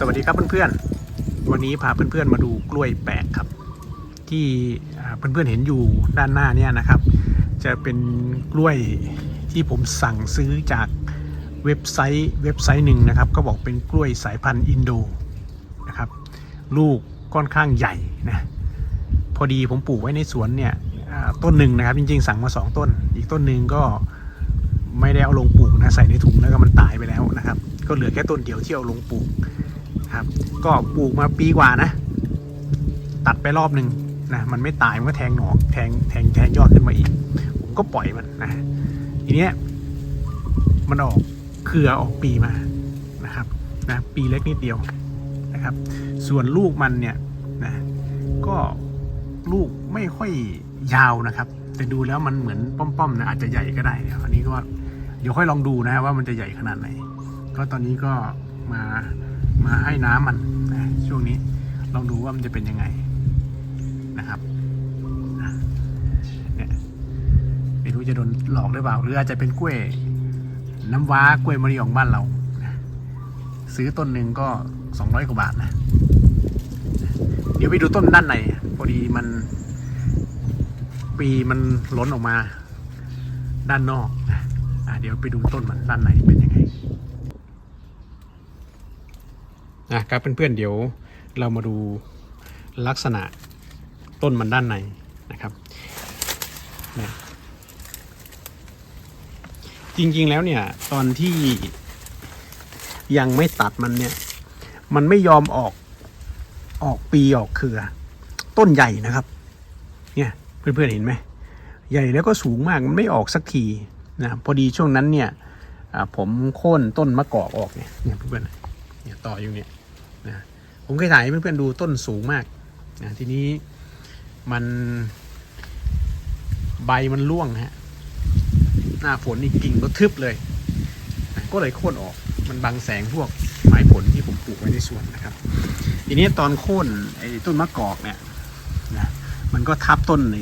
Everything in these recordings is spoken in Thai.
สวัสดีครับเพื่อนๆ วันนี้พาเพื่อนๆมาดูกล้วยแปลกครับ ที่อ่าเพื่อนๆเห็นอยู่ด้านหน้าเนี่ยนะครับ จะเป็นกล้วยที่ผมสั่งซื้อจากเว็บไซต์เว็บไซต์หนึ่งนะครับ ก็บอกเป็นกล้วยสายพันธุ์อินโดนะครับ ลูกค่อนข้างใหญ่นะพอดีผมปลูกไว้ในสวนเนี่ยต้นหนึ่งนะครับ จริงๆ สั่งมาสองต้น อีกต้นหนึ่งก็ไม่ได้เอาลงปลูกนะใส่ในถุงแล้วก็มันตายไปแล้วนะครับ ก็เหลือแค่ต้นเดียวที่เอาลงปลูก ครับ ก็ปลูกมาปีกว่านะ ตัดไปรอบหนึ่งนะมันไม่ตายมันก็แทงหนอกแทงแทงแทงยอดขึ้นมาอีก ผมก็ปล่อยมันนะทีเนี้ยมันออกเครือออกปีมานะครับนะปีเล็กนิดเดียวนะครับ ส่วนลูกมันเนี่ยนะก็ลูกไม่ค่อยยาวนะครับ แต่ดูแล้วมันเหมือนป้อมๆนะอาจจะใหญ่ก็ได้เดี๋ยอันนี้ก็เดี๋ยวค่อยลองดูนะว่ามันจะใหญ่ขนาดไหนก็ตอนนี้ก็มา มาให้น้ำมันช่วงนี้ลองดูว่ามันจะเป็นยังไงนะครับเนี่ยไม่รู้จะโดนหลอกหรือเปล่าหรืออาจจะเป็นกล้วย น้ำว้ากล้วยมะลิของบ้านเราซื้อต้นหนึ่งก็สองร้อยกว่าบาทนะเดี๋ยวไปดูต้นด้านในพอดีมัน ปีมันล้นออกมา ด้านนอกนะอะเดี๋ยวไปดูต้นมันด้านในเป็นยังไง นะครับเพื่อนๆเดี๋ยวเรามาดูลักษณะต้นมันด้านในนะครับนะจริงๆแล้วเนี่ยตอนที่ยังไม่ตัดมันเนี่ย มันไม่ยอมออกออกปีออกเครือ ต้นใหญ่นะครับ เนี่ยเพื่อนๆเห็นไหมใหญ่แล้วก็สูงมากมันไม่ออกสักทีนะพอดีช่วงนั้นเนี่ยผมโค่นต้นมะกอกออกเนี่ยเนี่ยเพื่อนๆเนี่ยต่ออยู่เนี่ย นะผมเคยถ่ายให้เพื่อนๆดูต้นสูงมากนะทีนี้มันใบมันร่วงฮะหน้าฝนนี่กิ่งก็ทึบเลยนะก็เลยโค่นออกมันบังแสงพวกไม้ผลที่ผมปลูกไว้ในสวนนะครับ ทีนี้ตอนโค่นไอ้ต้นมะกอกเนี่ยนะมันก็ทับต้นใน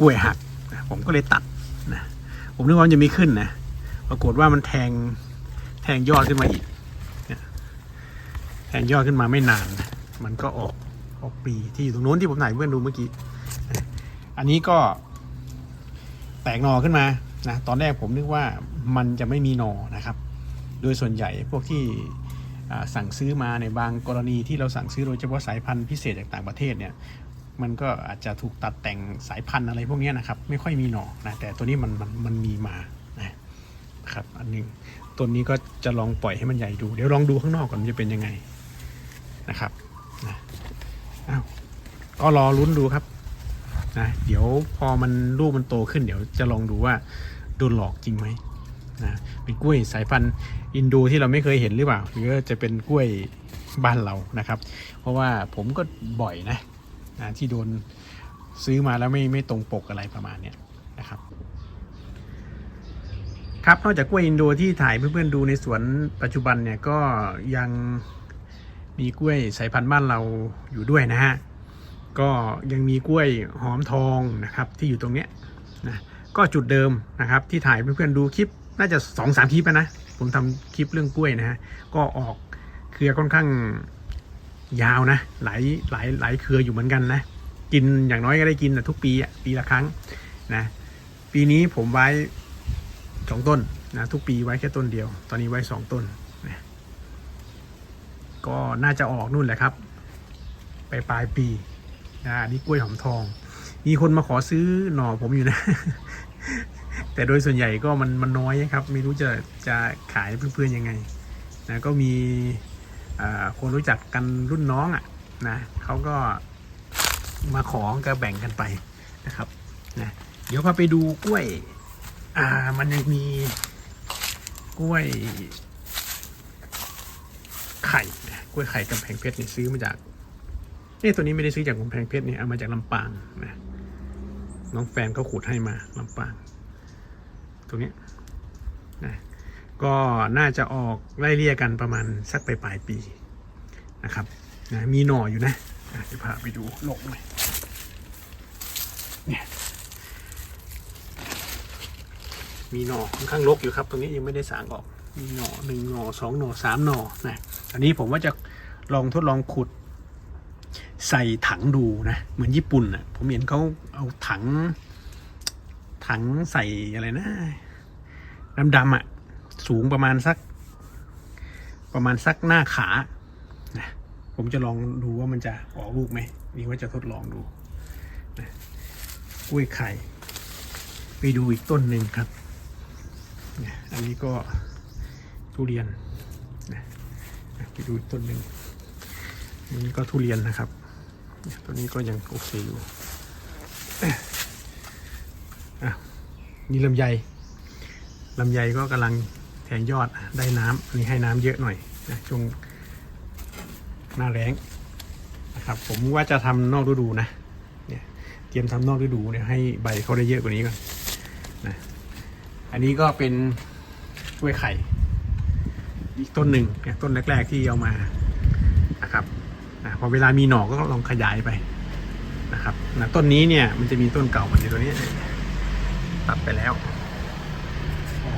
กล้วยหักนะผมก็เลยตัดนะผมนึกว่ามันจะม่ขึ้นนะปรากฏว่ามันแทงแทงยอดขึ้นมาอีก แทงยอดขึ้นมาไม่นาน มันก็ออกออกปีที่อยู่ตรงโน้นที่ผมถ่ายเพื่อนดูเมื่อกี้ อันนี้ก็แตกหนอขึ้นมานะตอนแรกผมนึกว่ามันจะไม่มีหนอนะครับ โดยส่วนใหญ่พวกที่สั่งซื้อมาในบางกรณีที่เราสั่งซื้อโดยเฉพาะสายพันธุ์พิเศษจากต่างประเทศเนี่ยมันก็อาจจะถูกตัดแต่งสายพันธุ์อะไรพวกนี้นะครับ ไม่ค่อยมีหนอนะแต่ตัวนี้มันมันมันมีมานะครับ อันหนึงต้นนี้ก็จะลองปล่อยให้มันใหญ่ดู เดี๋ยวลองดูข้างนอกก่อนมันจะเป็นยังไง นะครับนะอ้าวก็รอลุ้นดูครับนะเดี๋ยวพอมันลูกมันโตขึ้นเดี๋ยวจะลองดูว่าโดนหลอกจริงไหมนะเป็นกล้วยสายพันธุ์อินโดที่เราไม่เคยเห็นหรือเปล่า หรือจะเป็นกล้วยบ้านเรานะครับ เพราะว่าผมก็บ่อยนะนะที่โดนซื้อมาแล้วไม่ไม่ตรงปกอะไรประมาณเนี้ยนะครับครับนอกจากกล้วยอินโดที่ถ่ายเพื่อนๆดูในสวนปัจจุบันเนี่ยก็ยัง มีกล้วยสายพันธุ์บ้านเราอยู่ด้วยนะฮะ ก็ยังมีกล้วยหอมทองนะครับที่อยู่ตรงเนี้ยนะก็จุดเดิมนะครับที่ถ่ายเพื่อนๆดูคลิปน่าจะสองสามคลิปนะ ผมทำคลิปเรื่องกล้วยนะฮะ ก็ออกเครือค่อนข้างยาวนะ หลายหลายหลายเครืออยู่เหมือนกันนะ กินอย่างน้อยก็ได้กินนะทุกปีอะปีละครั้งนะ ปีนี้ผมไว้สองต้นนะทุกปีไว้แค่ต้นเดียว ตอนนี้ไว้สองต้น ก็น่าจะออกนู่นแหละครับไปปลายปีนะนี่กล้วยหอมทอง มีคนมาขอซื้อหน่อผมอยู่นะ แต่โดยส่วนใหญ่ก็มันมันน้อยครับ ไม่รู้จะจะขายเพื่อนๆยังไงนะก็มีคนรู้จักกันรุ่นน้องอะ่ะนะเขาก็มาขอก็แบ่งกันไปนะครับนะเดี๋ยวพาไปดูกล้วย อ่ามันยังมีกล้วย ไข่กล้วยไข่กำแพงเพชรเนี่ยซื้อมาจากเนี่ยตัวนี้ไม่ได้ซื้อจากกำแพงเพชรเนี่ยเอามาจากลำปางนะน้องแฟนเขาขุดให้มาลำปางตรงนี้นะก็น่าจะออกไล่เลี่ยกันประมาณสักปลายปลายปีนะครับนะมีหน่ออยู่นะอะเดี๋ยวพาไปดูลกหน่อยเนี่ยมีหน่อค่อนข้างลกอยู่ครับ ตรงนี้ยังไม่ได้สางออก มีหน่อหนึ่งหน่อสองหน่อสามหน่อนะอันนี้ผมว่าจะลองทดลองขุด ใส่ถังดูนะ เหมือนญี่ปุ่นอะ ผมเห็นเขาเอาถัง ถังใส่อะไรนะดำๆอะ สูงประมาณสัก ประมาณสักหน้าขานะผมจะลองดูว่ามันจะออกลูกไหมนี่ว่าจะทดลองดูนะกล้วยไข่ ไปดูอีกต้นหนึ่งครับนะอันนี้ก็ ทุเรียนนะไปดูต้นหนึ่งนนี้ก็ทุเรียนนะครับต้นนี้ก็ยังโอเคอยู่อะนี่ลำไยลำไยก็กำลังแทงยอดได้น้ำอันนี้ให้น้ำเยอะหน่อยนะช่วงหน้าแรงนะครับ ผมว่าจะทำนอกฤดูนะเนี่ยเตรียมทำนอกฤดูเนี่ยให้ใบเขาได้เยอะกว่านี้ก่อนนะอันนี้ก็เป็นกล้วยไข่ อีกต้นหนึ่งเนี่ยต้นแรก ๆ ที่เอามานะครับนะพอเวลามีหน่อก็ลองขยายไปนะครับนะต้นนี้เนี่ยมันจะมีต้นเก่ามันในตัวนี้ตัดไปแล้ว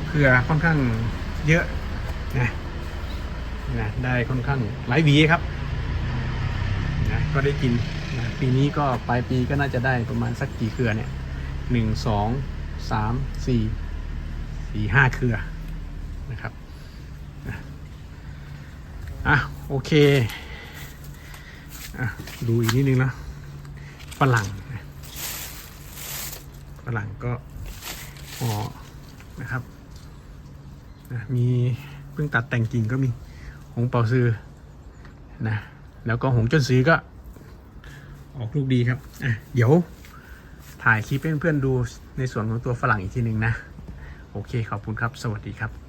เครือค่อนข้างเยอะนะนะได้ค่อนข้างหลายวีครับนะก็ได้กินนะปีนี้ก็ปลายปีก็น่าจะได้ประมาณสักกี่เครือเนี่ยหนึ่งสองสามสี่สี่ห้าเครือนะครับ อะ โอเค อะ ดูอีกนิดนึงนะฝรั่งฝรั่งก็อ๋อนะครับนะมีเพิ่งตัดแต่งกิ่งก็มี หงเป่าซือนะ แล้วก็หงจนซื้อก็ ออกลูกดีครับ อะ เดี๋ยวถ่ายคลิปให้เพื่อนๆดูในส่วนของตัวฝรั่งอีกทีหนึ่งนะ โอเค ขอบคุณครับ สวัสดีครับ